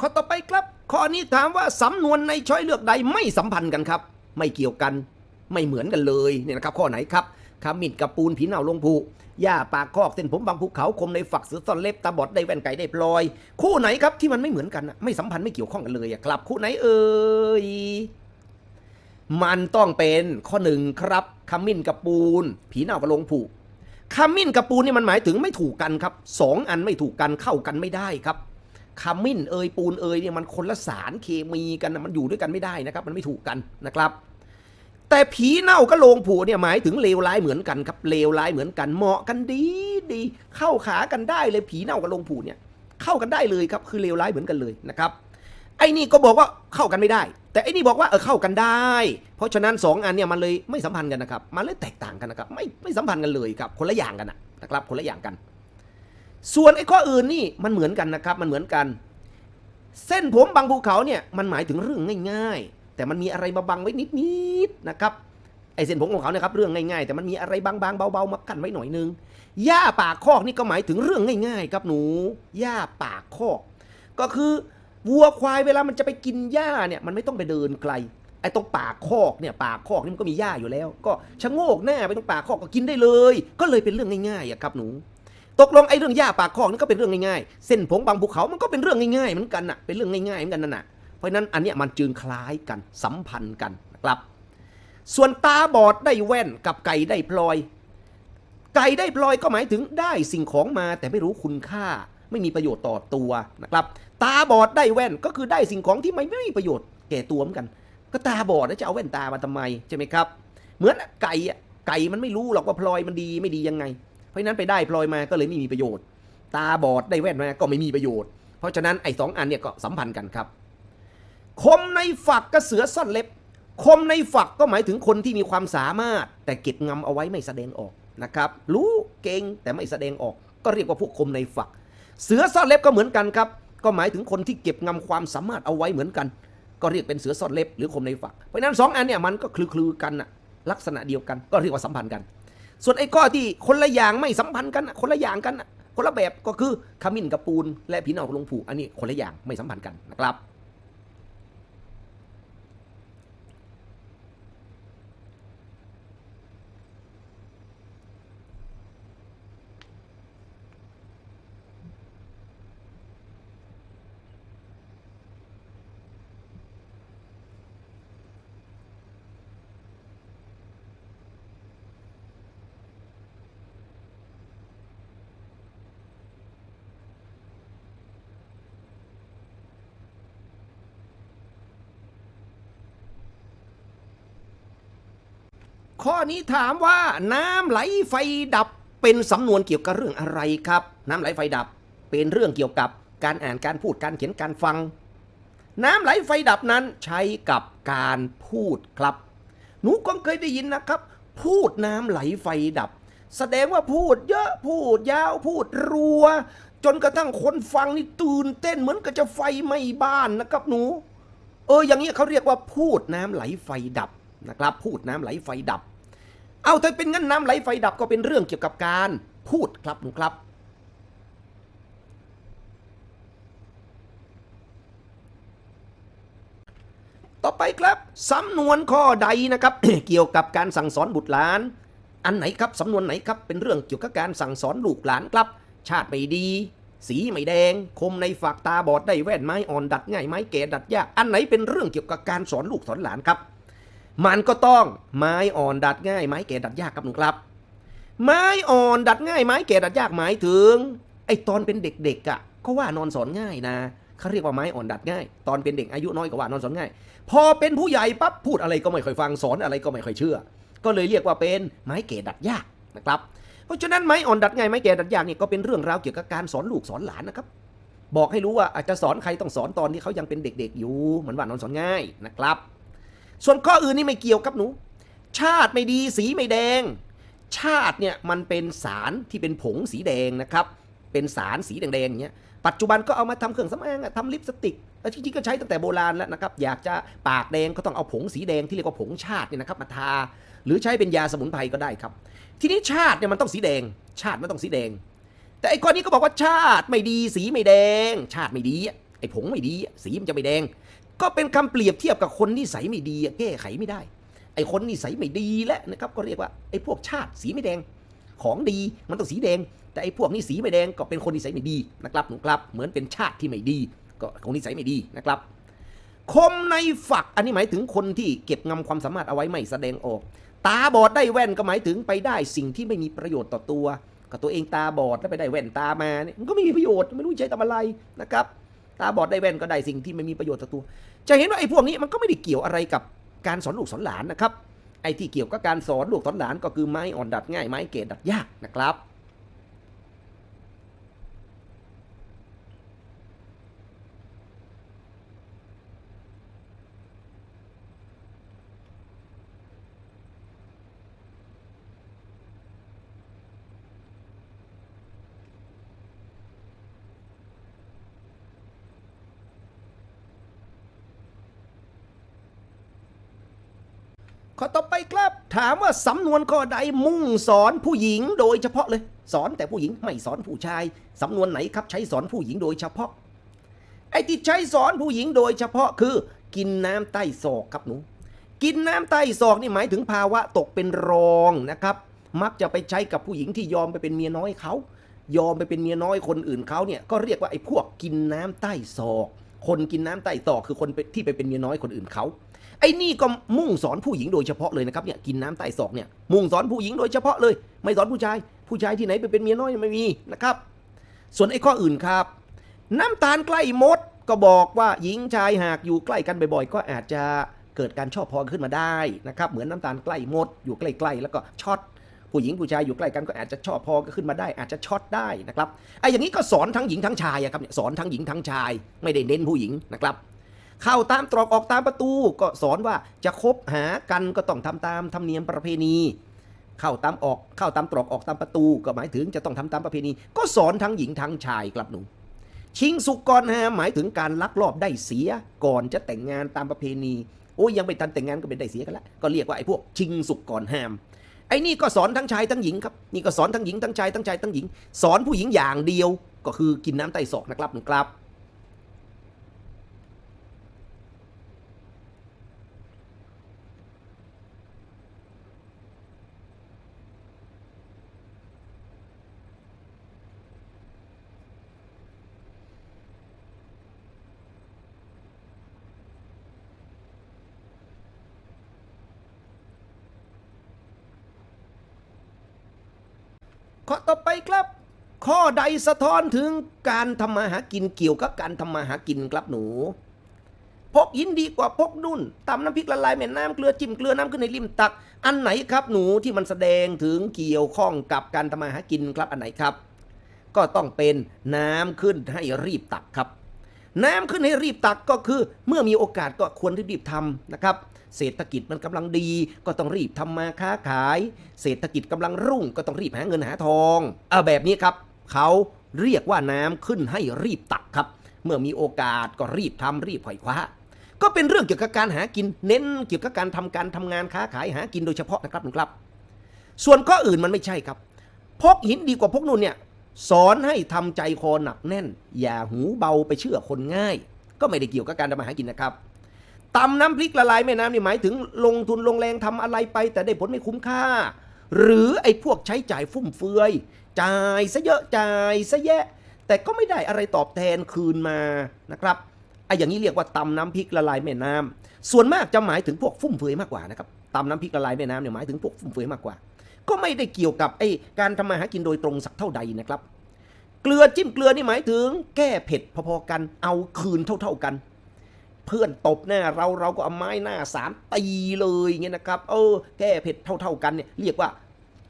ข้อต่อไปครับ ข้อนี้ถามว่าสำนวนในช้อยเลือกใดไม่สัมพันธ์กันครับ ไม่เกี่ยวกันไม่เหมือนกันเลยเนี่ยนะครับ ข้อไหนครับขมิ้นกับปูนผีเน่าลงผูหญ้าปากคอกเส้นผมบางภูเขาคมในฝักเสือซ่อนเล็บตาบอดได้แว่นไก่ได้พลอย คู่ไหนครับที่มันไม่เหมือนกันอะไม่สัมพันธ์ไม่เกี่ยวข้องกันเลยครับคู่ไหนเอ่ย มันต้องเป็นข้อหนึ่งครับขมิ้นกับปูน ผีเน่ากับลงผูขมิ้นกับปูนนี่มันหมายถึงไม่ถูกกันครับสองอันไม่ถูกกันเข้ากันไม่ได้ครับขมิ้นเอยปูนเอยเนี่ยมันคนละสารเคมีกันนะมันอยู่ด้วยกันไม่ได้นะครับ มันไม่ถูกกันนะครับ แต่ผีเน่ากับโลงผูเนี่ยหมายถึงเลวร้ายเหมือนกันครับเลวร้ายเหมือนกันเหมาะกันดีดี เข้าขากันได้เลยผีเน่ากับโลงผูเนี่ยเข้ากันได้เลยครับคือเลวร้ายเหมือนกันเลยนะครับ ไอ้นี่ก็บอกว่าเข้ากันไม่ได้ แต่ไอ้นี่บอกว่าเออเข้ากันได้ เพราะฉะนั้นสองอันเนี่ยมันเลยไม่สัมพันธ์กันนะครับมันเลยแตกต่างกันนะครับไม่ไม่สัมพันธ์กันเลยครับคนละอย่างกันนะครับคนละอย่างกัน ส่วนไอ้ข้ออื่นนี่มันเหมือนกันนะครับมันเหมือนกัน เส้นผมบางภูเขาเนี่ยมันหมายถึงเรื่องง่าย ๆ แต่มันมีอะไรมาบังไว้นิดๆนะครับไอ้เส้นผมของเขาเนี่ยครับเรื่องง่ายๆ แต่มันมีอะไรบางๆเบาๆมากั้นไว้หน่อยนึงหญ้าป่าคอกนี่ก็หมายถึงเรื่องง่ายๆ ครับหนูหญ้าป่าคอก ก็คือ วัวควายเวลามันจะไปกินหญ้าเนี่ยมันไม่ต้องไปเดินไกลไอ้ตรงป่าคอกเนี่ยป่าคอกนี่มันก็มีหญ้าอยู่แล้ว ก็ชะโงกหน้าไปตรงป่าคอกก็กินได้เลย ก็เลยเป็นเรื่องง่ายๆอะครับหนู ตกลงไอ้เรื่องหญ้าป่าคอกนี่ก็เป็นเรื่องง่ายๆ เส้นผมบางภูเขามันก็เป็นเรื่องง่ายๆเหมือนกันน่ะเป็นเรื่องง่ายๆเหมือนกันนั่นน่ะเพราะฉะนั้นอันเนี้ยมันจึงคล้ายกันสัมพันธ์กันนะครับ ส่วนตาบอดได้แว่นกับไก่ได้พลอย ไก่ได้พลอยก็หมายถึงได้สิ่งของมาแต่ไม่รู้คุณค่า ไม่มีประโยชน์ต่อตัวนะครับตาบอดได้แว่นก็คือได้สิ่งของที่ไม่ไม่มีประโยชน์แก่ตัวเหมือนกัน ก็ตาบอดแล้วจะเอาแว่นตามาทำไมใช่ไหมครับ เหมือนไก่อะไก่มันไม่รู้หรอกว่าพลอยมันดีไม่ดียังไง เพราะนั้นไปได้พลอยมาก็เลยไม่มีประโยชน์ ตาบอดได้แว่นมาก็ไม่มีประโยชน์ เพราะฉะนั้นไอ้สองอันเนี่ยก็สัมพันธ์กันครับ คมในฝักกับเสือซ่อนเล็บ คมในฝักก็หมายถึงคนที่มีความสามารถ แต่เก็บงำเอาไว้ไม่แสดงออกนะครับ รู้เก่งแต่ไม่แสดงออก ก็เรียกว่าพวกคมในฝัก เสือซ่อนเล็บก็เหมือนกันครับ ก็หมายถึงคนที่เก็บงำความสามารถเอาไว้เหมือนกัน ก็เรียกเป็นเสือซ่อนเล็บหรือคมในฝัก เพราะฉะนั้นสองอันเนี่ยมันก็คลือๆกันน่ะลักษณะเดียวกันก็เรียกว่าสัมพันธ์กัน ส่วนไอ้ข้อที่คนละอย่างไม่สัมพันธ์กันคนละอย่างกันคนละแบบก็คือขมิ้นกับปูนและผีเน่ากับลงผูอันนี้คนละอย่างไม่สัมพันธ์กันนะครับ ข้อนี้ถามว่าน้ำไหลไฟดับเป็นสำนวนเกี่ยวกับเรื่องอะไรครับ น้ำไหลไฟดับ เป็นเรื่องเกี่ยวกับการอ่านการพูดการเขียนการฟัง น้ำไหลไฟดับนั้นใช้กับการพูดครับ หนูก็เคยได้ยินนะครับ พูดน้ำไหลไฟดับ แสดงว่าพูดเยอะพูดยาวพูดรัว จนกระทั่งคนฟังนี่ตื่นเต้นเหมือนกับจะไฟไหม้บ้านนะครับหนู เอออย่างนี้ยเขาเรียกว่าพูดน้ำไหลไฟดับนะครับ พูดน้ำไหลไฟดับ เอาถ้าเป็นงั้นน้ำไหลไฟดับก็เป็นเรื่องเกี่ยวกับการพูดครับหนูครับ ต่อไปครับสำนวนข้อใดนะครับ เกี่ยวกับการสั่งสอนบุตรหลาน อันไหนครับสำนวนไหนครับเป็นเรื่องเกี่ยวกับการสั่งสอนลูกหลานครับ ชาติไม่ดี สีไม่แดง คมในฝากตาบอดได้แว่นไม้อ่อนดัดง่ายไม้แก่ดัดยากอันไหนเป็นเรื่องเกี่ยวกับการสอนลูกสอนหลานครับ มันก็ต้องไม้อ่อนดัดง่าย ไม้แก่ดัดยากครับหนูครับ ไม้อ่อนดัดง่าย ไม้แก่ดัดยากหมายถึง ไอ้ตอนเป็นเด็กๆอะก็ว่านอนสอนง่ายนะเขาเรียกว่าไม้อ่อนดัดง่าย ตอนเป็นเด็กอายุน้อยก็ว่านอนสอนง่าย พอเป็นผู้ใหญ่ปั๊บพูดอะไรก็ไม่ค่อยฟังสอนอะไรก็ไม่ค่อยเชื่อ ก็เลยเรียกว่าเป็นไม้แก่ดัดยากนะครับ เพราะฉะนั้นไม้อ่อนดัดง่ายไม้แก่ดัดยากเนี่ยก็เป็นเรื่องราวเกี่ยวกับการสอนลูกสอนหลานนะครับ บอกให้รู้ว่าอาจจะสอนใครต้องสอนตอนที่เขายังเป็นเด็ก ๆ อยู่เหมือนว่านอนสอนง่ายนะครับ ส่วนข้ออื่นนี่ไม่เกี่ยวครับหนู ชาติไม่ดีสีไม่แดง ชาติเนี่ยมันเป็นสารที่เป็นผงสีแดงนะครับ เป็นสารสีแดงๆอย่างเงี้ย ปัจจุบันก็เอามาทำเครื่องสำอางอะทำลิปสติกแล้วจริงๆก็ใช้ตั้งแต่โบราณแล้วนะครับ อยากจะปากแดงก็ต้องเอาผงสีแดงที่เรียกว่าผงชาติเนี่ยนะครับมาทา หรือใช้เป็นยาสมุนไพรก็ได้ครับ ทีนี้ชาติเนี่ยมันต้องสีแดง ชาติมันต้องสีแดง แต่ไอ้ข้อนี้ก็บอกว่าชาติไม่ดีสีไม่แดง ชาติไม่ดีอะไอ้ผงไม่ดี สีมันจะไม่แดง ก็เป็นคำเปรียบเทียบกับคนนิสัยไม่ดีแก้ไขไม่ได้ ไอ้คนนิสัยไม่ดีและนะครับก็เรียกว่าไอ้พวกชาติสีไม่แดงของดีมันต้องสีแดง แต่ไอ้พวกนี้สีไม่แดงก็เป็นคนนิสัยไม่ดีนะครับหนูครับ เหมือนเป็นชาติที่ไม่ดี ก็คนนิสัยไม่ดีนะครับ คมในฝักอันนี้หมายถึงคนที่เก็บงำความสามารถเอาไว้ไม่แสดงออก ตาบอดได้แว่นก็หมายถึงไปได้สิ่งที่ไม่มีประโยชน์ต่อตัวก็ตัวเองตาบอดแล้วไปได้แว่นตามาเนี่ยมันก็ไม่มีประโยชน์ไม่รู้ใช้ทำอะไรนะครับ ตาบอดได้แว่นก็ได้สิ่งที่ไม่มีประโยชน์ต่อตัว จะเห็นว่าไอ้พวกนี้มันก็ไม่ได้เกี่ยวอะไรกับการสอนลูกสอนหลานนะครับ ไอ้ที่เกี่ยวกับการสอนลูกสอนหลานก็คือไม้อ่อนดัดง่ายไม้เกรดดัดยากนะครับ ข้อต่อไปครับ ถามว่าสำนวนข้อใดมุ่งสอนผู้หญิงโดยเฉพาะเลย สอนแต่ผู้หญิงไม่สอนผู้ชาย สำนวนไหนครับใช้สอนผู้หญิงโดยเฉพาะ ไอ้ที่ใช้สอนผู้หญิงโดยเฉพาะคือ กินน้ำใต้ศอกครับหนู กินน้ำใต้ศอกนี่หมายถึงภาวะตกเป็นรองนะครับ มักจะไปใช้กับผู้หญิงที่ยอมไปเป็นเมียน้อยเขา ยอมไปเป็นเมียน้อยคนอื่นเขาเนี่ยก็เรียกว่าไอ้พวกกินน้ำใต้ศอก คนกินน้ำใต้ศอกคือคนที่ไปเป็นเมียน้อยคนอื่นเขาไอ้นี่ก็มุ่งสอนผู้หญิงโดยเฉพาะเลยนะครับเนี่ยกินน้ำใต้ศอกเนี่ยมุ่งสอนผู้หญิงโดยเฉพาะเลย ไม่สอนผู้ชาย ผู้ชายที่ไหนไปเป็นเมียน้อยไม่มีนะครับ ส่วนไอ้ข้ออื่นครับ น้ำตาลใกล้มดก็บอกว่าหญิงชายหากอยู่ใกล้กันบ่อยๆ ก็อาจจะเกิดการชอบพอขึ้นมาได้นะครับ เหมือนน้ำตาลใกล้มดอยู่ใกล้ๆ แล้วก็ช็อต ผู้หญิงผู้ชายอยู่ใกล้กันก็อาจจะชอบพอก็ขึ้นมาได้ อาจจะช็อตได้นะครับไอ้อย่างนี้ก็สอนทั้งหญิงทั้งชายอะครับเนี่ยสอนทั้งหญิงทั้งชาย ไม่ได้เน้นผู้หญิงนะครับเข้าตามตรอกออกตามประตูก็สอนว่าจะคบหากันก็ต้องทำตามธรรมเนียมประเพณี เข้าตามออกเข้าตามตรอกออกตามประตู ก็หมายถึงจะต้องทำตามประเพณี ก็สอนทั้งหญิงทั้งชายครับหนูชิงสุกก่อนฮะหมายถึงการลักลอบได้เสียก่อนจะแต่งงานตามประเพณีโอ้ยยังไม่ทันแต่งงานก็เป็นได้เสียกันแล้วก็เรียกว่าไอ้พวกชิงสุกก่อนห้าม ไอ้นี่ก็สอนทั้งชายทั้งหญิงครับนี่ก็สอนทั้งหญิงทั้งชายทั้งชายทั้งหญิง สอนผู้หญิงอย่างเดียวก็คือกินน้ำใต้ศอกนะครับหนึ่งครับ ข้อต่อไปครับ ข้ อใดสะท้อนถึงการทำมาหากินเกี่ยวกับการทำมาหากินครับหนู พกหินดีกว่าพกนุ่นตำน้ำพริกละลายแม่น้ำเกลือจิ้มเกลือน้ำขึ้นในริมตัก อันไหนครับหนูที่มันแสดงถึงเกี่ยวข้องกับการทำมาหากินครับอันไหนครับ ก็ต้องเป็นน้ำขึ้นให้รีบตักครับ น้ำขึ้นให้รีบตักก็คือ เมื่อมีโอกาสก็ควรรีบทำนะครับเศรษฐกิจมันกำลังดีก็ต้องรีบทำมาค้าขาย เศรษฐกิจกำลังรุ่งก็ต้องรีบหาเงินหาทอง เอาแบบนี้ครับ เขาเรียกว่าน้ำขึ้นให้รีบตักครับ เมื่อมีโอกาสก็รีบทำรีบไขว่คว้า ก็เป็นเรื่องเกี่ยวกับการหากินเน้นเกี่ยวกับการทำการทำงานค้าขายหากินโดยเฉพาะนะครับครับ ส่วนข้ออื่นมันไม่ใช่ครับ พกหินดีกว่าพกนุ่นเนี่ยสอนให้ทำใจคอหนักแน่น อย่าหูเบาไปเชื่อคนง่าย ก็ไม่ได้เกี่ยวกับการทำมาหากินนะครับตำน้ำพริกละลายแม่น้ำนี่หมายถึงลงทุนลงแรงทำอะไรไป แต่ได้ผลไม่คุ้มค่า หรือไอ้พวกใช้จ่ายฟุ่มเฟือย จ่ายซะเยอะจ่ายซะแยะ แต่ก็ไม่ได้อะไรตอบแทนคืนมานะครับไอ้อย่างนี้เรียกว่าตำน้ำพริกละลายแม่น้ำส่วนมากจะหมายถึงพวกฟุ่มเฟือยมากกว่านะครับตำน้ำพริกละลายแม่น้ำเนี่ยหมายถึงพวกฟุ่มเฟือยมากกว่า ก็ไม่ได้เกี่ยวกับไอ้การทำมาหากินโดยตรงสักเท่าใดนะครับ เกลือจิ้มเกลือนี่หมายถึง แก้เผ็ดพอๆกันเอาคืนเท่า ๆกัน เพื่อนตบหน้าเราเราก็เอาไม้หน้าสามตีเลยเงี้ยนะครับ เออ แก้เผ็ดเท่า ๆกันเนี่ยเรียกว่า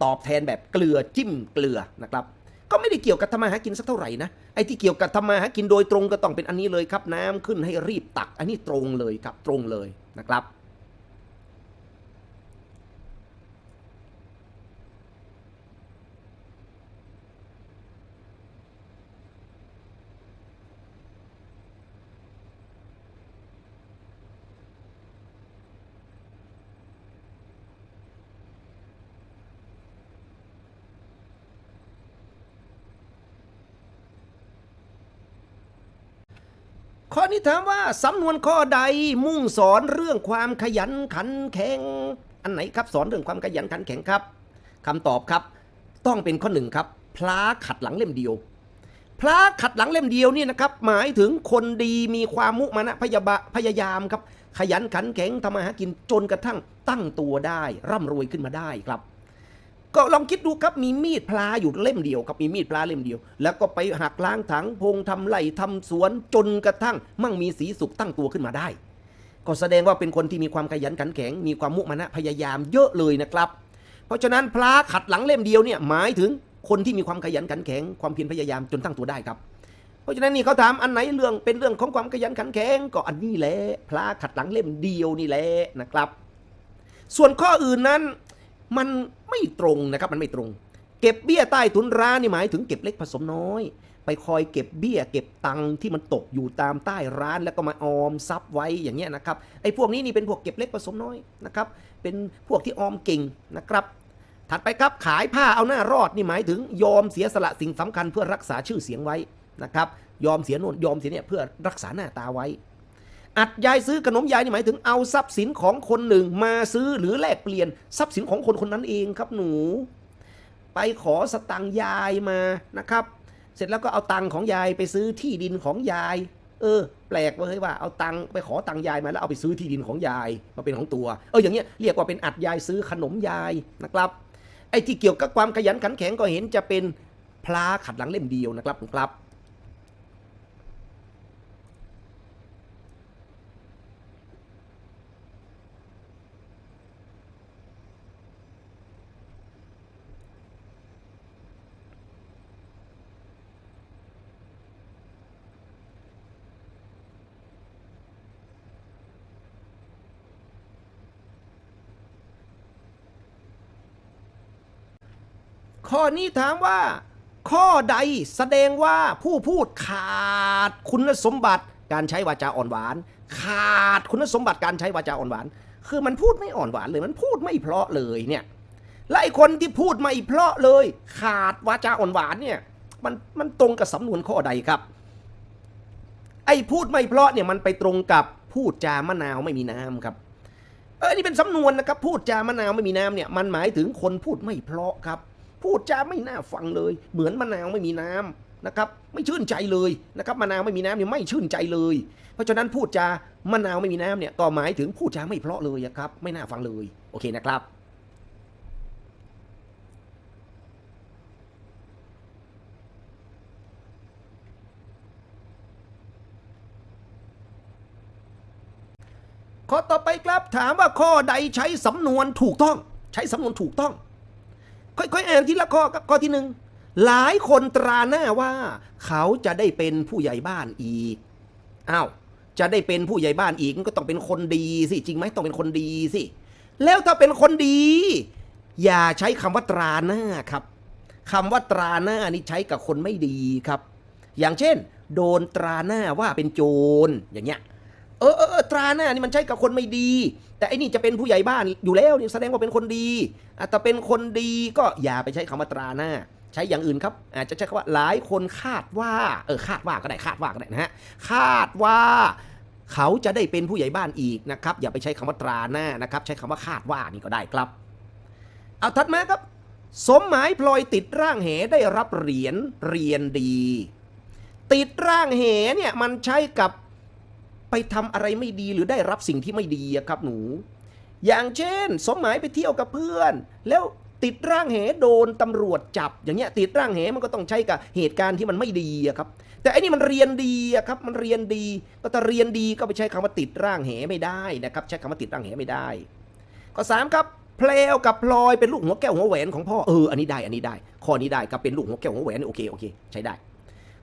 ตอบแทนแบบเกลือจิ้มเกลือนะครับก็ไม่ได้เกี่ยวกับทำมาหากินสักเท่าไหร่นะไอ้ที่เกี่ยวกับทำมาหากินโดยตรงก็ต้องเป็นอันนี้เลยครับ น้ำขึ้นให้รีบตัก อันนี้ตรงเลยครับตรงเลยนะครับ ข้อนี้ถามว่าสำนวนข้อใดมุ่งสอนเรื่องความขยันขันแข็ง อันไหนครับสอนเรื่องความขยันขันแข็งครับคำตอบครับ ต้องเป็นข้อหนึ่งครับพลาขัดหลังเล่มเดียวพระขัดหลังเล่มเดียวนี่นะครับหมายถึงคนดีมีความมุมานะพยาบะพยายามครับ ขยันขันแข็งทำมาหากินจนกระทั่งตั้งตัวได้ ร่ำรวยขึ้นมาได้ครับ ก็ลองคิดดูครับมีมีดพลาอยู่เล่มเดียวครับมีมีดพลาเล่มเดียว แล้วก็ไปหักล้างถังพงทำไร่ทำสวนจนกระทั่ง มั่งมีสีสุขตั้งตัวขึ้นมาได้ ก็แสดงว่าเป็นคนที่มีความขยันขันแข็ง มีความมุมานะพยายามเยอะเลยนะครับ เพราะฉะนั้นพลาขัดหลังเล่มเดียวเนี่ยหมายถึงคนที่มีความขยันขันแข็ง ความเพียรพยายามจนตั้งตัวได้ครับเพราะฉะนั้นนี่เขาถามอันไหนเรื่องเป็นเรื่องของความขยันขันแข็งก็อันนี้แหละพลาขัดหลังเล่มเดียวนี่แหละนะครับ ส่วนข้ออื่นนั้น มันไม่ตรงนะครับมันไม่ตรง เก็บเบี้ยใต้ถุนร้านนี่หมายถึงเก็บเล็กผสมน้อย ไปคอยเก็บเบี้ย เก็บตังค์ที่มันตกอยู่ตามใต้ร้านแล้วก็มาออมทรัพย์ไว้อย่างเงี้ยนะครับไอ้พวกนี้นี่เป็นพวกเก็บเล็กผสมน้อยนะครับเป็นพวกที่ออมเก่งนะครับถัดไปครับขายผ้าเอาหน้ารอดนี่หมายถึงยอมเสียสละสิ่งสำคัญเพื่อรักษาชื่อเสียงไว้นะครับยอมเสียโน่นยอมเสียเนี่ยเพื่อรักษาหน้าตาไว้ อัดยายซื้อขนมยายนี่หมายถึงเอาทรัพย์สินของคนหนึ่งมาซื้อหรือแลกเปลี่ยนทรัพย์สินของคนคนนั้นเองครับหนู ไปขอสตังยายมานะครับ เสร็จแล้วก็เอาตังของยายไปซื้อที่ดินของยาย เออ แปลกเว้ยว่าเอาตังไปขอตังยายมาแล้วเอาไปซื้อที่ดินของยายมาเป็นของตัว เอออย่างเงี้ยเรียกว่าเป็นอัดยายซื้อขนมยายนะครับไอ้ที่เกี่ยวกับความขยันขันแข็งก็เห็นจะเป็นพลาขัดหลังเล่มเดียวนะครับครับ ข้อนี้ถามว่า ข้อใดแสดงว่าผู้พูดขาดคุณสมบัติการใช้วาจาอ่อนหวาน ขาดคุณสมบัติการใช้วาจาอ่อนหวาน คือมันพูดไม่อ่อนหวานเลยมันพูดไม่เพราะเลยเนี่ยและไอคนที่พูดไม่เพราะเลย ขาดวาจาอ่อนหวานเนี่ยมันมันตรงกับสำนวนข้อใดครับ ไอ้พูดไม่เพราะเนี่ยมันไปตรงกับพูดจามะนาวไม่มีน้ำครับเออนี่เป็นสำนวนนะครับ พูดจามะนาวไม่มีน้ำเนี่ยมันหมายถึงคนพูดไม่เพราะครับ พูดจาไม่น่าฟังเลย เหมือนมะนาวไม่มีน้ำนะครับไม่ชื่นใจเลยนะครับมะนาวไม่มีน้ำเนี่ยไม่ชื่นใจเลย เพราะฉะนั้นพูดจามะนาวไม่มีน้ำเนี่ยก็หมายถึงพูดจาไม่เพราะเลยครับไม่น่าฟังเลยโอเคนะครับข้อต่อไปครับถามว่าข้อใดใช้สำนวนถูกต้อง ใช้สำนวนถูกต้อง ค่อยๆอ่านทีละข้อครับข้อที่หนึ่งหลายคนตราหน้าว่า เขาจะได้เป็นผู้ใหญ่บ้านอีกอ้าวจะได้เป็นผู้ใหญ่บ้านอีกก็ต้องเป็นคนดีสิจริงไหมต้องเป็นคนดีสิแล้วถ้าเป็นคนดี อย่าใช้คำว่าตราหน้าครับคำว่าตราหน้านี่ใช้กับคนไม่ดีครับ อย่างเช่น โดนตราหน้าว่าเป็นโจรอย่างเงี้ย เออเออตราหน้านี่มันใช่กับคนไม่ดี แต่อันนี้จะเป็นผู้ใหญ่บ้านอยู่แล้วนี่แสดงว่าเป็นคนดีแต่เป็นคนดีก็อย่าไปใช้คำว่าตราหน้า ใช้อย่างอื่นครับ อาจจะใช้คำว่าหลายคนคาดว่าเออคาดว่าก็ได้คาดว่าก็ได้นะฮะคาดว่าเขาจะได้เป็นผู้ใหญ่บ้านอีกนะครับ อย่าไปใช้คำว่าตราหน้านะครับ ใช้คำว่าคาดว่านี่ก็ได้ครับ เอาถัดมาครับ สมหมายพลอยติดร่างเหได้รับเหรียญเรียนดี ติดร่างเหเนี่ยมันใช้กับ ไปทำอะไรไม่ดีหรือได้รับสิ่งที่ไม่ดีครับหนู อย่างเช่น สมหมายไปเที่ยวกับเพื่อน แล้วติดร่างเหโดนตำรวจจับ อย่างเงี้ยติดร่างเหมันก็ต้องใช้กับเหตุการณ์ที่มันไม่ดีครับ แต่อันนี้มันเรียนดีครับมันเรียนดี ก็ถ้าเรียนดีก็ไปใช้คำว่าติดร่างเหไม่ได้นะครับใช้คำว่าติดร่างเหไม่ได้ข้อสามครับแพลวกับพลอยเป็นลูกหัวแก้วหัวแหวนของพ่อเอออันนี้ได้อันนี้ได้ข้อนี้ได้กับเป็นลูกหัวแก้วหัวแหวนโอเคโอเคใช้ได้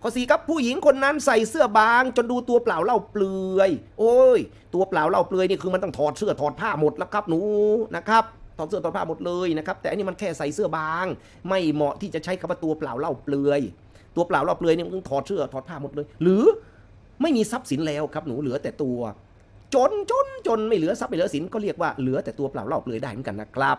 ข้อสี่ครับผู้หญิงคนนั้นใส่เสื้อบาง จนดูตัวเปล่าเล่าเปลือย โอ้ย ตัวเปล่าเล่าเปลือยนี่คือมันต้องถอดเสื้อถอดผ้าหมดแล้วครับหนูนะครับถอดเสื้อถอดผ้าหมดเลยนะครับ แต่อันนี้มันแค่ใส่เสื้อบาง ไม่เหมาะที่จะใช้คำว่าตัวเปล่าเล่าเปลือย ตัวเปล่าเล่าเปลือยนี่มันต้องถอดเสื้อถอดผ้าหมดเลย หรือไม่มีทรัพย์สินแล้วครับหนูเหลือแต่ตัว จนจนจนไม่เหลือทรัพย์ไม่เหลือสินก็เรียกว่าเหลือแต่ตัวเปล่าเล่าเปลือยได้เหมือนกันนะครับ